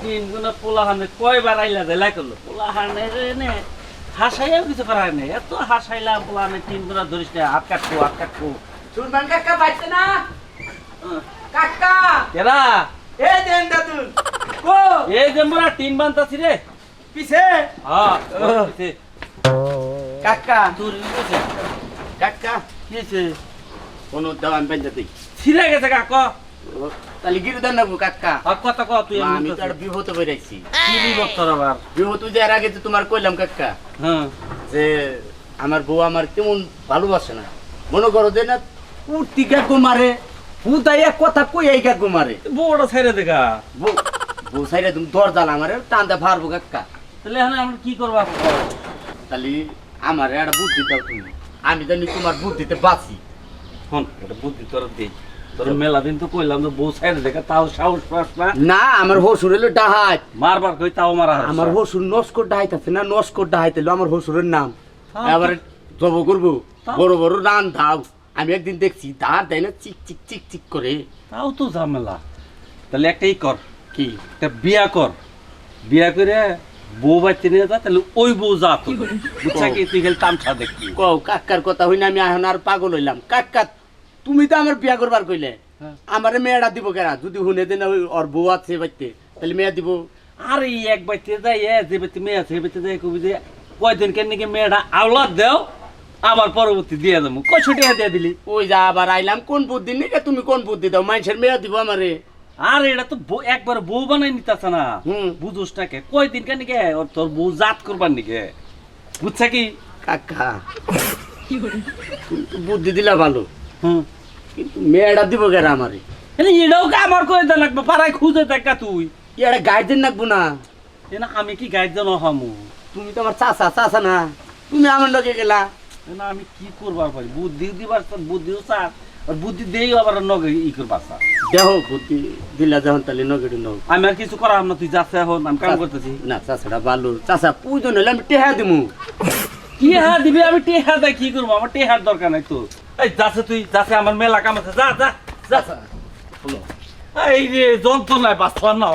তিন গুণা পোলাহানে কয়বার আইলা দেলাই করল? পোলাহানে রে নে। হাসাইয়াও কিছু করার নেই। এত হাসাইলাম পোলাহানে তিন গুণা ধরিস না হাত কাটবো হাত কাটবো। শুনবেন কাকা পাইছে না? কাকা! কেরা এই দেন দাদুন। কো? এই যে মোরা তিন বান্তাছি রে। পিছে? হ্যাঁ পিছে। কাকা। তোর পিছে। কাকা। কি হয়েছে? কোন দাম বেঁধে দিই। ছিঁড়ে গেছে কাক। তাহলে গিরু দেন নাবো কাকা কথা ক তুই আমি তো আর বিহত বেরাইছি কি বিপদ তোর আবার বিহত যাওয়ার আগে তো তোমার কইলাম কাকা হ্যাঁ। যে আমার বউ আমার তেমন ভালোবাসে না। মনে করো যে না কুর্তি কাকু মারে পুতাই এক কথা কই এই কাকু মারে। বউটা ছেড়ে দেখা বউ বউ সাইরে তুমি দরজাল আমার টানতে পারব কাকা। তাহলে এখন আমরা কি করবা তাহলে আমার একটা বুদ্ধি দাও তুমি আমি জানি তোমার বুদ্ধিতে বাঁচি। হন এটা বুদ্ধি তোর দেই। তোর মেলা দিন তো কইলাম তো বউ ছেড়ে দেখা তাও সাহস পাস না। না আমার হসুর হলো ডাহাত। মারবার কই তাও মারা আমার হসুর নস্কর ডাহাইত আছে না নস্কর ডাহাইত হলো আমার হসুরের নাম। তাও এবারে জব করব বড় বড় রান ধাও আমি একদিন দেখছি ধার দেয় না চিক চিক চিক চিক করে। তাও তো ঝামেলা। তাহলে একটাই কর। কি? একটা বিয়া কর। বিয়া করে বউ বাচ্চা নিয়ে যা তাহলে ওই বউ যা তো বুঝছা কি তুই তামসা দেখবি? কও কাকার কথা হইনা আমি এখন আর পাগল হইলাম। কাকা তুমি তো আমার বিয়া করবার কইলে। হ্যাঁ। আমারে মেয়েটা দিব কেনা যদি শুনে দেন ওই ওর বউ আছে বাইতে তাহলে মেয়ে দিব। আর এই এক বাইতে যাই এ যে বাচ্চা মেয়ে আছে বাচ্চা যাই কবি যে কয়দিন কেন নাকি মেয়েটা আওলাদ দেও আবার পরবর্তী দিয়ে দেবো। কয় ছুটি দিয়ে দিলি। ওই যা আবার আইলাম কোন বুদ্ধি নিকে তুমি কোন বুদ্ধি দাও? মানুষের মেয়ে দিব আমারে। আর এটা তো একবার বউ বানাই নিতেছে না। হুম। বুঝোস না কে কয়দিন কেন নাকি ওর তোর বউ জাত করবার নাকি? বুঝছা কি? কাকা। বুদ্ধি দিলা ভালো। হুম। কিন্তু মেয়েটা দিব কেনা আমারে? এলে এটাও আমার করে দেন লাগবে? পাড়ায় খুঁজে দেখা তুই। এটা গাইডেন রাখব না। এনা আমি কি গাইড জন হামু? তুমি তো আমার চাচা চাচা না। তুমি আমার লগে গেলা। না আমি কি করবার পারি বুদ্ধি দিবার বুদ্ধিও চার আর বুদ্ধি দেই আবার নগে ই করবার চার দেহ বুদ্ধি দিলা যখন তাহলে নগেডু নগ। আমি আর কিছু করার না তুই যাচ্ছে এখন আমি কাম করতেছি। না চাচাটা ভালো। চাচা পুজন হলে আমি টেহা দিমু। কি হ্যাঁ দিবি আমি টেহা দেয় কি করব? আমার টেহার দরকার নাই তো এই যাচ্ছে তুই যাচ্ছে আমার মেলা কাম আছে যা যা যা। চাচা শুনো। এই রে যন্ত্রণায় বাঁচলাম না?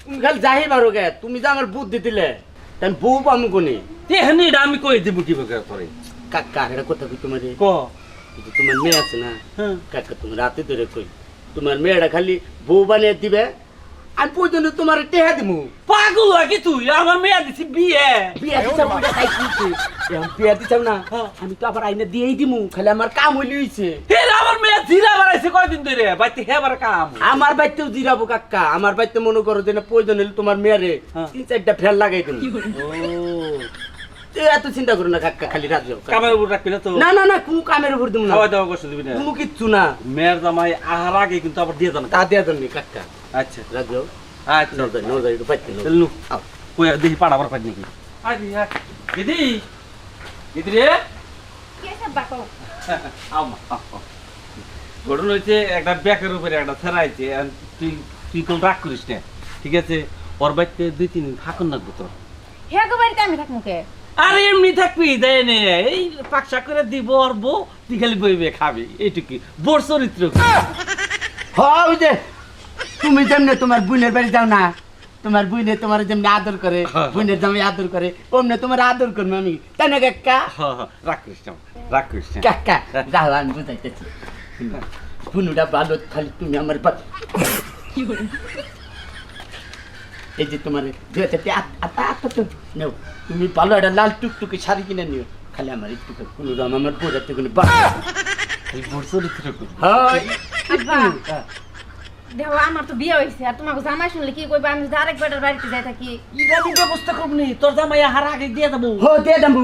তুমি খালি যাই পারো গে তুমি যে আমার বুদ্ধি দিলে তাই বউ পামু কোনে? তেহানি আমি কই দিব কি বেকার করে? কাকা এটা কথা কই তোমার? ক? তোমার মেয়ে আছে না হ্যাঁ। কাকা তুমি রাতে ধরে কই তোমার মেয়েটা খালি বউ বানিয়ে দিবে আমি পর্যন্ত তোমার টেহা দিমু। পাগল লাগি তুই? আমার মেয়া দিছি বিয়ে। বিয়া দিছাম ওটা তাই এখন বিয়া দিছাম না হ্যাঁ। আমি তো আবার আইনা দিয়েই দিমু খালি আমার কাম হইছে। হে আমার মেয়া জিরা বাড়াইছে কয়দিন ধরে? বাইতে হেবার কাম। আমার বাড়িতেও জিরাবো কাকা আমার বাড়িতে মনে করো যে না প্রয়োজন হলে তোমার মেয়েরে হ্যাঁ। তিন চারটা ফেল লাগাই দিন ও এত চিন্তা করো না কাকা খালি রাত যাও কামের উপর রাখবি না তো? না না না কোনো কামের উপর দিব না। খাওয়া দাওয়া কষ্ট দিবি না? কোনো কিচ্ছু না। মেয়ের জামাই আহার আগে কিন্তু আবার দিয়ে জানা তা দেয়া দেননি কাকা। আচ্ছা। আচ্ছা। একটু পাইতে নু। কই দেখি পাড়া পাই নাকি? আদি দিদি দিদি রে। আও মা আও, আও। ঘটনা হচ্ছে একটা ব্যাকের উপরে একটা তুই তুই কোন রাগ করিস না। ঠিক আছে? ওর বাড়িতে দুই তিন দিন থাকুন না তো হে গো বাড়িতে আমি থাকব কে? আরে এমনি থাকবি দেয় নে। এই পাকশা করে দিব আর বউ তুই খালি বইবে খাবি এইটুকি। বোর চরিত্র। হ্যাঁ ওই যে তুমি যেমনি তোমার বোনের বাড়ি যাও না তোমার বোনে তোমার যেমনি আদর করে হ্যাঁ। বোনের যেমনি আদর করে অমনি তোমার আদর করব আমি। তাই না কাকা? হ্যাঁ, হ্যাঁ, কাকা যাও আমি বুঝাইতেছি। বুনুটা ভালো খালি তুমি আমার এই যে তোমার নেও। তুমি ভালো একটা লাল টুকটুকি শাড়ি কিনে নিও। খালি আমার একটু কোনো রাম আমার বোঝাতে কোনো বা এই বোর চরিত্র করি হয় আব্বা। দেখো আমার তো বিয়ে হয়েছে আর তোমাকে জামাই শুনলে কি কইবা? আমি যে আরেক বেটার বাড়িতে যাই থাকি। আমি ব্যবস্থা করব নি তোর জামাই আহার আগে দিয়ে দেবো। হো দিয়ে দামু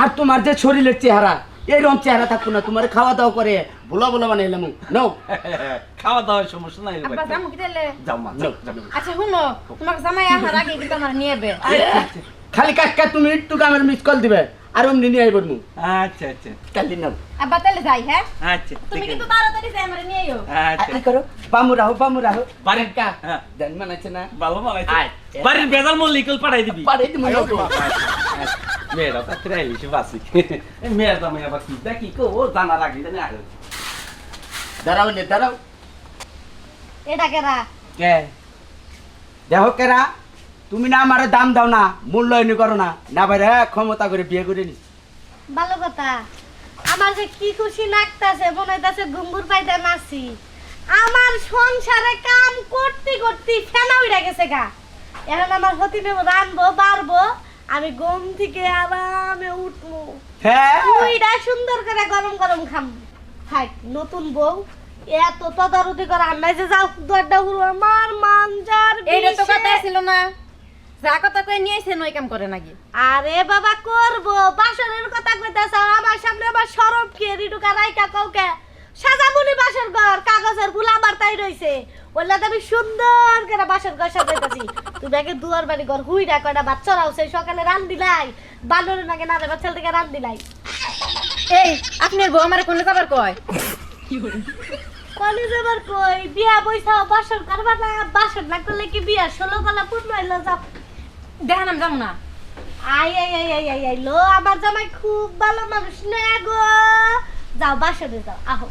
আর তোমার যে শরীরের চেহারা এরকম চেহারা থাকতো না তোমার খাওয়া দাওয়া করে ভোলা ভোলা বানাইলাম। নাও। খাওয়া দাওয়ার সমস্যা নাই আব্বা। জামু কি যাও মা। আচ্ছা শুনো তোমাকে জামাই আসার আগে কিন্তু আমার নিয়ে খালি কাকা তুমি একটু আমার মিস কল দিবে। আর অমনি নিয়ে আইবর মু আচ্ছা আচ্ছা। কালি নাও। আব্বা তাহলে যাই হ্যাঁ? আচ্ছা তুমি কিন্তু তাড়াতাড়ি যাই আমার নিয়ে আইও। আচ্ছা। করো বামু রাহো বামু রাহো। বাড়ির কা হ্যাঁ। দেন মানাইছে না? ভালো বানাইছে আচ্ছা। বাড়ির বেজাল মল্লিকল পাঠাই দিবি। তুমি নাও তো। মেয়েরা তো ত্রাইলি সে বাসি মেয়ের জামাই আবার কি? দেখি কো ও জানার আগে জানে আগে। দাঁড়াও নে দাঁড়াও। এটা কেরা? কে? দেখো কেরা? তুমি না আমারে দাম দাও না মূল্যায়ন করো না। না বাইরে ক্ষমতা করে বিয়ে করে নি। ভালো কথা। আমার যে কি খুশি লাগতাছে মনে হইতাছে ঘুঙ্গুর পাইতে নাচি আমার সংসারে কাম করতে করতে ফেনা উড়ে গেছে গা। এখন আমার হতি নেব রানবো বাড়বো আমি ঘুম থেকে আরামে উঠবো। হ্যাঁ? ওইটা সুন্দর করে গরম গরম খাম। হাই নতুন বউ এত তদারতি করে আন্নাই যে যাও দরটা উড়ো আমার মানজার এইটা তো কথা ছিল না। যা কথা কয়ে নিয়ে নই কাম করে নাকি? আরে বাবা করব। বাসনের কথা কইতাছ আমার সামনে আমার সরব কে রিটুকা রাইকা কাউকে সাজামুনি বাসর ঘর কাগজের ফুল আমার তাই রইছে। তো আমি সুন্দর করে বাসর ঘর সাজাইতাছি। তুমি আগে দুয়ার বাড়ি ঘর কয়টা বাচ্চা রাউছে সকালে রান দিলাই। বানরের নাকি না রে বাচ্চা থেকে রান দিলাই। এই আপনার বউ আমার কোনে যাবার কয়? কলেজ আবার কই বিয়া বইসা বাসর করবা না বাসর না করলে কি বিয়া? ষোলো কলা পূর্ণ হইল যাও। দেখানাম যাব না? আই আই আই আই আই আই লো আমার জামাই খুব ভালো মানুষ না গো। যাও বাসরে যাও আহো।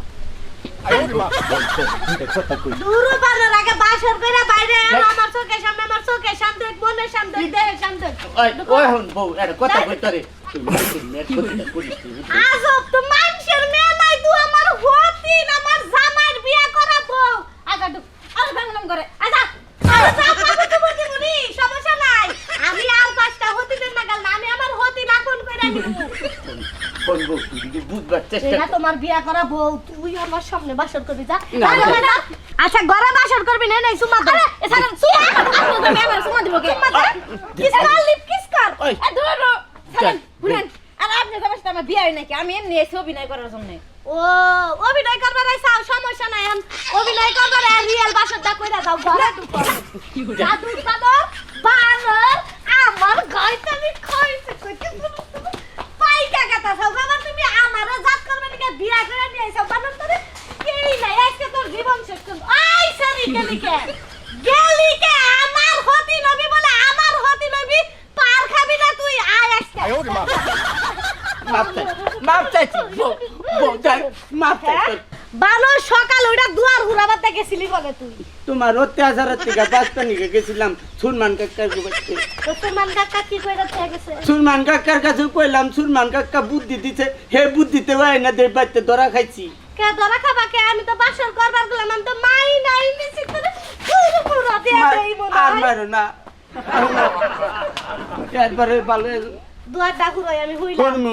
দূর বানার আগে বাসর কইরা বাইরে আমার চোখের সামনে আমার চোখের সামনে মনের সামনে দেহের সামনে ওই ওই হন বউ এটা কথা কইতে রে মেয়ের ক্ষতিটা করিস তুই, বুঝলি? আজব তো মানুষের মেয়ে নাই তুই আমার হতিন আমার জামাইয়ের বিয়া করাবো আচ্ছা ঢুক আর ভাঙলাম করে আচ্ছা আরে যাও বাবু তো বলতে বলি সমস্যা নাই আমি আর পাঁচটা হতিনের নাগাল না আমি আমার হতিন আপন কইরা নিবো শোন বউ তুই যদি বুঝবার চেষ্টা এটা তোমার বিয়া করা বউ তুই আমার সামনে বাসর করবি যা। আচ্ছা ঘরে বাসর করবি না নাই সুমা দে। এছাড়া সুমা তুমি আমার সুমা দিব কে কিস কর লিপ কিস কর। এ ধরো শুনেন। আর আপনি যাবার আমার বিয়ে হয় নাকি? আমি এমনি এসে অভিনয় করার জন্য। ও অভিনয় করবার আইসাও সমস্যা নাই। এখন অভিনয় করবার আর রিয়েল বাসরটা কইরা দাও ঘরে জাদু বানর আমার গাইতে আমি খাইছে কইতে পাইকা কথা সব বাবা তুমি আমারে জাত করবে নাকি বিয়া করে নিয়ে আইছো বানর তোরে কেই নাই আজকে তোর জীবন শেষ করব আই সারি গেলিকে গেলিকে আমার হতি নবী বলে আমার হতি নবী পার খাবি না তুই আয় আজকে মাপ চাই মাপ চাইছি বউ বউ যাই মাপ চাই তোর। বানর সকাল ওইটা দুয়ার হুরাবাতে গেছিলি বলে তুই। তোমার অত্যাচারের থেকে বাঁচতে নিয়ে গেছিলাম সুরমান কাকার কাছে। তো কাকা কি কইরা থেকে গেছে? সুরমান কাকার কাছে কইলাম সুরমান কাকা বুদ্ধি দিছে হে বুদ্ধিতে ওই না দের বাড়িতে ধরা খাইছি। কে ধরা খাবা কে? আমি তো বাসর করবার গেলাম আমি তো মাই নাই নিছি তোরে পুরো পুরো দিয়ে দেই আর মারো না একবারে ভালো দুয়ার ডাকুরই আমি হইলাম।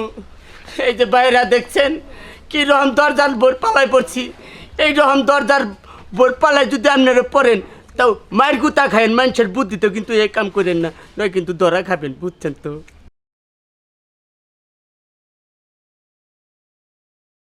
এই যে বাইরা দেখছেন কি রকম দরজার বোর পালায় পড়ছি? এই রকম দরজার বোর পালায় যদি আপনারা পড়েন, তাও মায়ের গুতা খায়েন মানুষের বুদ্ধি তো কিন্তু এই কাম করেন না। নয় কিন্তু দরা খাবেন, বুঝছেন তো?